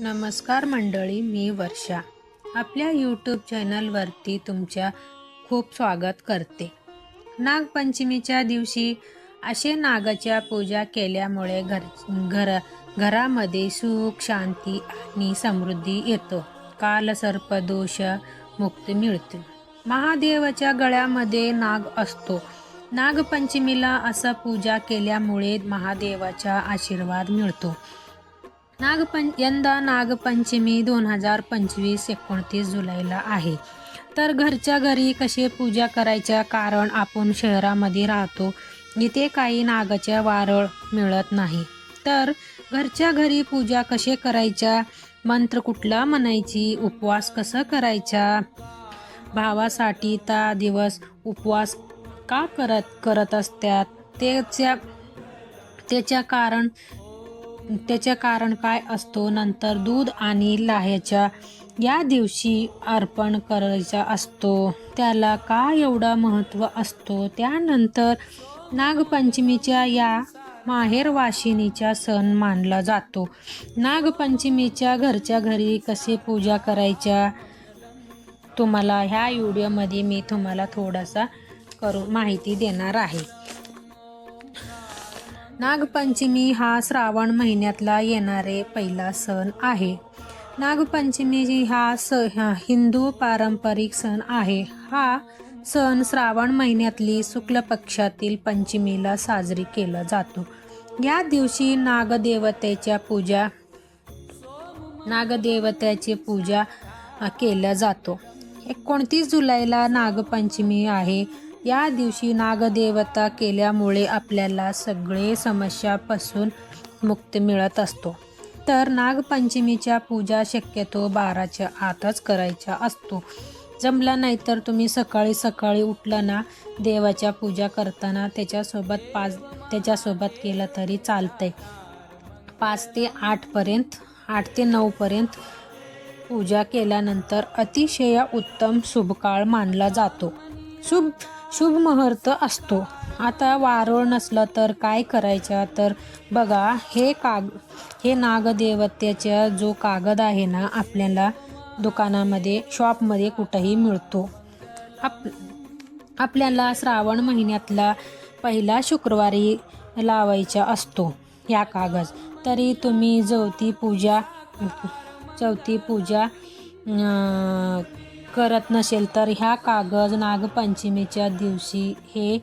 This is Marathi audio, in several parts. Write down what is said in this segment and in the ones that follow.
नमस्कार मंडळी मी वर्षा. आपल्या यूट्यूब चॅनलवरती तुमच्या खूप स्वागत करते. नागपंचमीच्या दिवशी असे नागाच्या पूजा केल्यामुळे घर घर घरामध्ये सुख शांती आणि समृद्धी येतो. कालसर्पदोष मुक्ती मिळते. महादेवाच्या गळ्यामध्ये नाग असतो. नागपंचमीला असं पूजा केल्यामुळे महादेवाचा आशीर्वाद मिळतो. नागपं यंदा नागपंचमी दोन हजार पंचवीस एकोणतीस जुलैला आहे. तर घरच्या घरी कसे पूजा करायच्या कारण आपण शहरामध्ये राहतो. इथे काही नागाच्या वारळ मिळत नाही. तर घरच्या घरी पूजा कसे करायच्या? मंत्र कुठला म्हणायची? उपवास कसं करायचा? भावासाठी ता दिवस उपवास का करत करत असतात त्याच्या त्याच्या कारण त्याचे कारण काय असतो? नंतर दूध आणि लाह्याच्या या दिवशी अर्पण करायचा असतो. त्याला का एवढा महत्त्व असतो? त्यानंतर नागपंचमीच्या या माहेर वाशिनीचा सण मानला जातो. नागपंचमीच्या घरच्या घरी कसे पूजा करायच्या तुम्हाला ह्या व्हिडिओमध्ये मी तुम्हाला थोडासा करू माहिती देणार आहे. नागपंचमी हा श्रावण महिन्यातला येणारे पहिला सण आहे. नागपंचमी हा स हिंदू पारंपरिक सण आहे. हा सण श्रावण महिन्यातली शुक्ल पक्षातील पंचमीला साजरी केला जातो. या दिवशी नागदेवतेच्या पूजा नागदेवतेची पूजा केल्या जातो. एकोणतीस जुलैला नागपंचमी आहे. या दिवशी नागदेवता केल्यामुळे आपल्याला सगळे समस्यापासून मुक्त मिळत असतो. तर नागपंचमीच्या पूजा शक्यतो बाराच्या आतच करायचा असतो. जमला नाही तर तुम्ही सकाळी सकाळी उठलं ना देवाच्या पूजा करताना त्याच्यासोबत पाच त्याच्यासोबत केलं तरी चालतंय. पाच ते आठपर्यंत आठ ते नऊपर्यंत पूजा केल्यानंतर अतिशय उत्तम शुभकाळ मानला जातो. शुभ शुभ मुहूर्त असतो. आता वारोळ नसलं तर काय करायचं? तर बघा हे काग हे नागदेवतेचा जो कागद आहे ना आपल्याला दुकानामध्ये शॉपमध्ये कुठंही मिळतो. आप आपल्याला श्रावण महिन्यातला पहिला शुक्रवारी लावायचा असतो या कागद. तरी तुम्ही जवती पूजा चौथी पूजा करत नसेल तर ह्या कागद नागपंचमीच्या दिवशी हे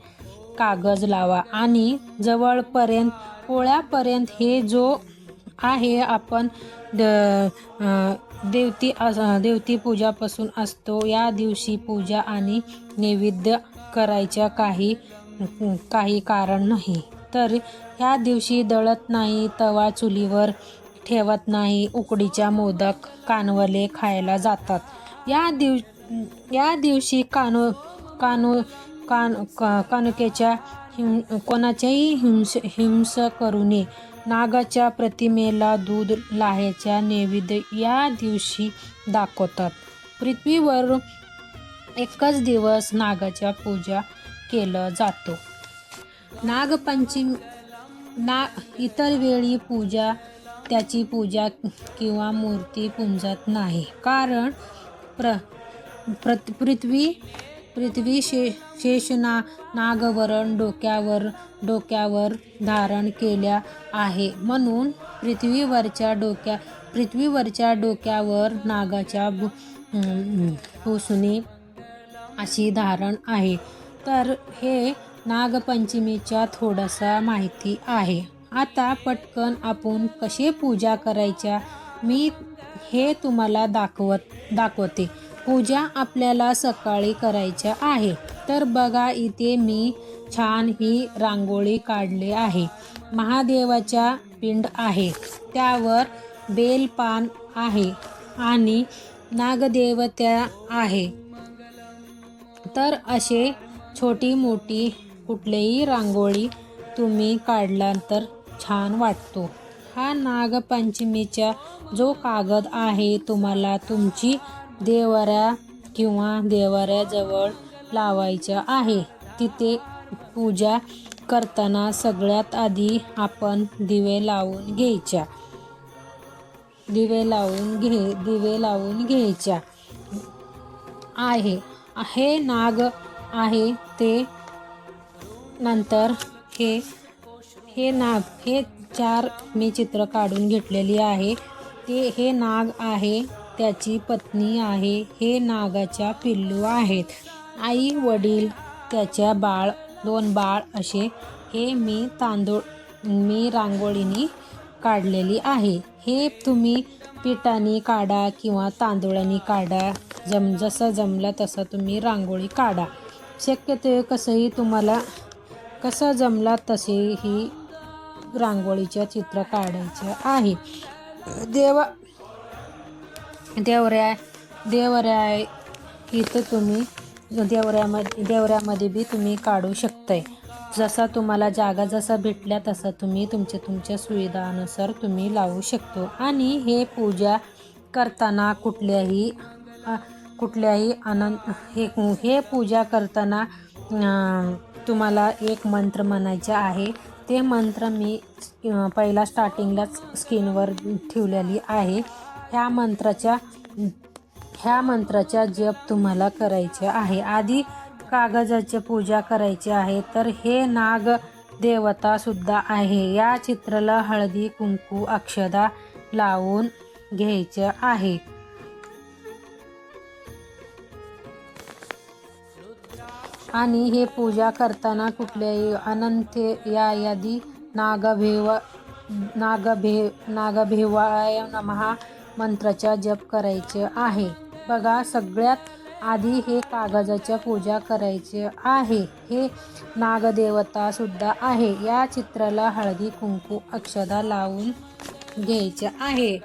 कागद लावा. आणि जवळपर्यंत पोळ्यापर्यंत हे जो आहे आपण द देवती देवती पूजापासून असतो या दिवशी पूजा आणि नैवेद्य करायच्या काही काही कारण नाही. तर ह्या दिवशी दळत नाही तवा चुलीवर ठेवत नाही उकडीच्या मोदक कानवले खायला जातात. या दिव या दिवशी कानो कानो कान का कानकेच्या हिम कोणाच्याही हिंस हिंस करू नये. नागाच्या प्रतिमेला दूध लाह्याच्या नैवेद्य या दिवशी दाखवतात. पृथ्वीवर एकच दिवस नागाच्या पूजा केलं जातो. नागपंचमी ना इतर वेळी पूजा त्याची पूजा किंवा मूर्ती पुंजत नाही. कारण प्र प्रत पृथ्वी पृथ्वी शे शेषना नागवरण डोक्यावर डोक्यावर धारण केल्या आहे. म्हणून पृथ्वीवरच्या डोक्या पृथ्वीवरच्या डोक्यावर नागाच्या भु भुसणी अशी धारण आहे. तर हे नागपंचमीच्या थोडासा माहिती आहे. आता पटकन आपण कसे पूजा करायच्या? मी हे तुम्हाला दाखवत दाखवते. पूजा आपल्याला सकाळी करायच्या आहे. तर बघा इथे मी छान ही रांगोळी काढली आहे. महादेवाच्या पिंड आहे. त्यावर बेलपान आहे आणि नागदेवत्या आहे. तर असे छोटी मोठी कुठलीही रांगोळी तुम्ही काढला तर छान वाटतो. हा नागपंचमीचा जो कागद आहे तुम्हाला तुमची देवऱ्या किंवा देवाऱ्याजवळ लावायचा आहे. तिथे पूजा करताना सगळ्यात आधी आपण दिवे लावून घ्यायच्या. दिवे लावून घे दिवे लावून घ्यायच्या. आहे. हे नाग आहे ते नंतर हे हे नाग हे चार मी चित्र काढून घेतलेली आहे. ते हे नाग आहे त्याची पत्नी आहे हे नागाच्या पिल्लू आहेत. आई वडील त्याच्या बाळ दोन बाळ असे हे मी तांदूळ मी रांगोळीनी काढलेली आहे. हे तुम्ही पिठाने काढा किंवा तांदूळाने काढा. जम जसं जमलं तसं तुम्ही रांगोळी काढा. शक्यतो कसंही तुम्हाला कसं जमला तसेही रांगोळीचं चित्र काढायचं आहे. देवा देवऱ्या देवऱ्या इथं तुम्ही देवऱ्यामध्ये देवऱ्यामध्ये बी तुम्ही काढू शकताय. जसा तुम्हाला जागा जसा भेटल्या तसा तुम्ही तुमच्या तुमच्या सुविधानुसार तुम्ही लावू शकतो. आणि हे पूजा करताना कुठल्याही कुठल्याही आनंद हे हे पूजा करताना तुम्हाला एक मंत्र म्हणायचे आहे. ते मंत्र मी पहिला स्टार्टिंगलाच स्किनवर ठेवलेली आहे. ह्या मंत्राच्या ह्या मंत्राचा जप तुम्हाला करायचे आहे. आधी कागदाची पूजा करायची आहे तर हे नाग देवता सुद्धा आहे. या चित्राला हळदी कुंकू अक्षदा लावून घ्यायचं आहे. आणि हे पूजा करताना कुठल्याही अनंते या यादी नागभेव नागभे नागभेवाय नमहा मंत्राचा जप करायचे आहे. बघा सगळ्यात आधी हे कागदाच्या पूजा करायचे आहे. हे नागदेवता सुद्धा आहे. या चित्राला हळदी कुंकू अक्षदा लावून घ्यायचे आहे.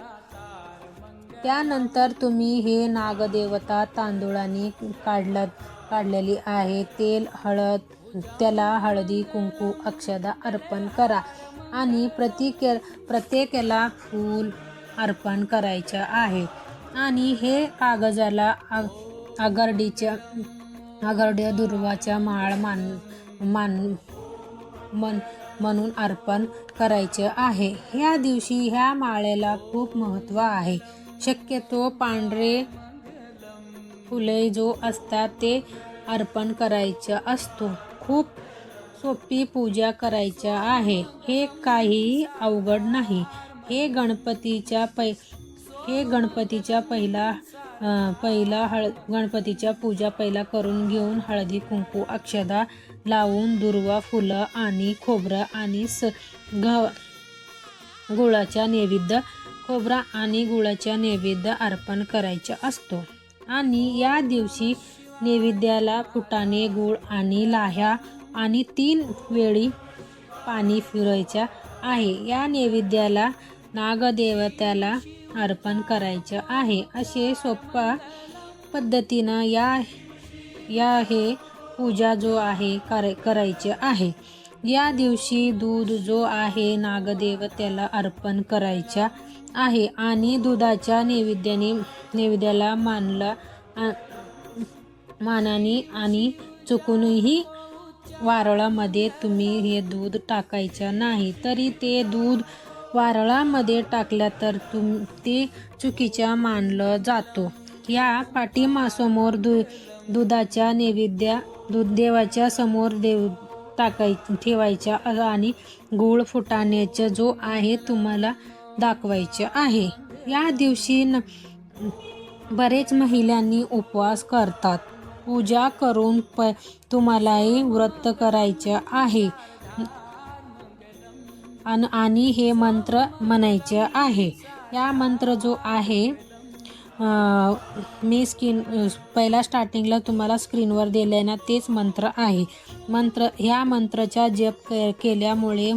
त्यानंतर तुम्ही हे नागदेवता तांदूळाने काढलात. काढलेली आहे. तेल हळद त्याला हळदी कुंकू अक्षदा अर्पण करा आणि प्रत्येक प्रत्येकाला फूल अर्पण करायचं आहे. आणि हे कागदाला आग आगरडीच्या आगरड्या दुर्वाच्या माळ मान मान मन म्हणून अर्पण करायचे आहे. ह्या दिवशी ह्या माळेला खूप महत्त्व आहे. शक्यतो पांढरे फुले जो असतात ते अर्पण करायचं असतो. खूप सोपी पूजा करायच्या आहे. हे काहीही अवघड नाही. हे गणपतीच्या पै हे गणपतीच्या पहिला पहिला हळ गणपतीच्या पूजा पहिला करून घेऊन हळदी कुंकू अक्षदा लावून दुर्वा फुलं आणि खोबरं आणि स घ गुळाच्या नैवेद्य खोबरा आणि गुळाच्या नैवेद्य अर्पण करायचा असतो. आणि या दिवशी नैवेद्याला फुटाणे गुळ आणि लाह्या आणि तीन वेळी पाणी फिरायच्या आहे. या नैवेद्याला नागदेवत्याला अर्पण करायचं आहे. असे सोप्या पद्धतीनं या या हे पूजा जो आहे कर करायचे आहे. या दिवशी दूध जो आहे नागदेवतेला अर्पण करायचा आहे आणि दुधाच्या नैवेद्याने नैवेद्याला मानला मानाने आणि चुकूनही वारळामध्ये तुम्ही हे दूध टाकायचं नाही. तरी ते दूध वारळामध्ये टाकल्या तर तुम ते चुकीच्या मानलं जातो. या पाठीमासमोर दु दुधाच्या नैवेद्या दूध देवाच्या समोर देव टाकाय ठेवायच्या आणि गूळ फुटाण्याचा जो आहे तुम्हाला दाखवायचं आहे. या दिवशी न बरेच महिलांनी उपवास करतात. पूजा करून प तुम्हालाही व्रत करायचं आहे. अन आणि हे मंत्र म्हणायचे आहे. या मंत्र जो आहे मी स्क्रीन पहिला स्टार्टिंगला तुम्हाला स्क्रीनवर दिले ना तेच मंत्र आहे. मंत्र ह्या मंत्राचा जप के केल्यामुळे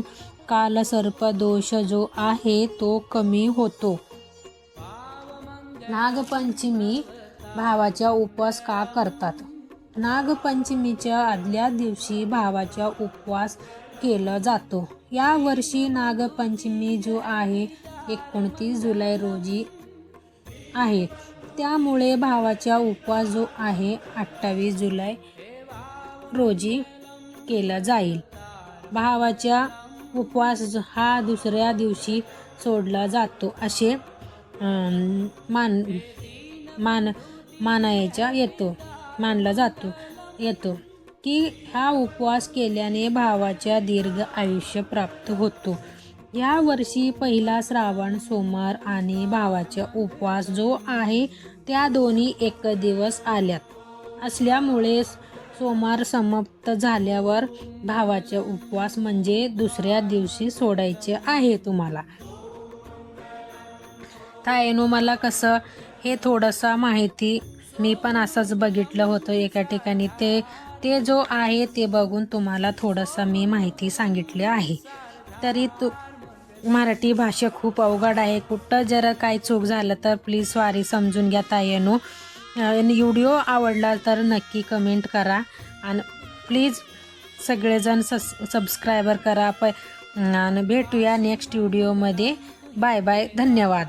कालसर्प दोष जो आहे तो कमी होतो. नागपंचमी भावाचा उपवास का करतात? नागपंचमीच्या आदल्या दिवशी भावाचा उपवास केला जातो. या वर्षी नागपंचमी जो आहे एकोणतीस जुलै रोजी आहे. त्यामुळे भावाचा उपवास जो आहे अठ्ठावीस जुलै रोजी केला जाईल. भावाच्या उपवास हा दुसऱ्या दिवशी सोडला जातो असे मान मान मानायचा येतो मानला जातो येतो की हा उपवास केल्याने भावाच्या दीर्घ आयुष्य प्राप्त होतो. या वर्षी पहिला श्रावण सोमवार आणि भावाचा उपवास जो आहे त्या दोन्ही एक दिवस आल्यात. असल्यामुळे सोमवार समाप्त झाल्यावर भावाचा उपवास म्हणजे दुसऱ्या दिवशी सोडायचे आहे तुम्हाला. तायनो मला कसं हे थोडंसं माहिती मी पण असंच बघितलं होतं एका ठिकाणी. ते ते जो आहे ते बघून तुम्हाला थोडंसं मी माहिती सांगितली आहे. तरी तू मराठी भाषा खूप अवघड आहे. कुठं जर काही चूक झालं तर प्लीज सॉरी समजून घ्या तायनो व्हिडिओ आवडला तर नक्की कमेंट करा. आणि प्लीज सगळेजण सस सबस्क्रायबर करा. प आणि भेटूया नेक्स्ट व्हिडिओमध्ये बाय बाय धन्यवाद.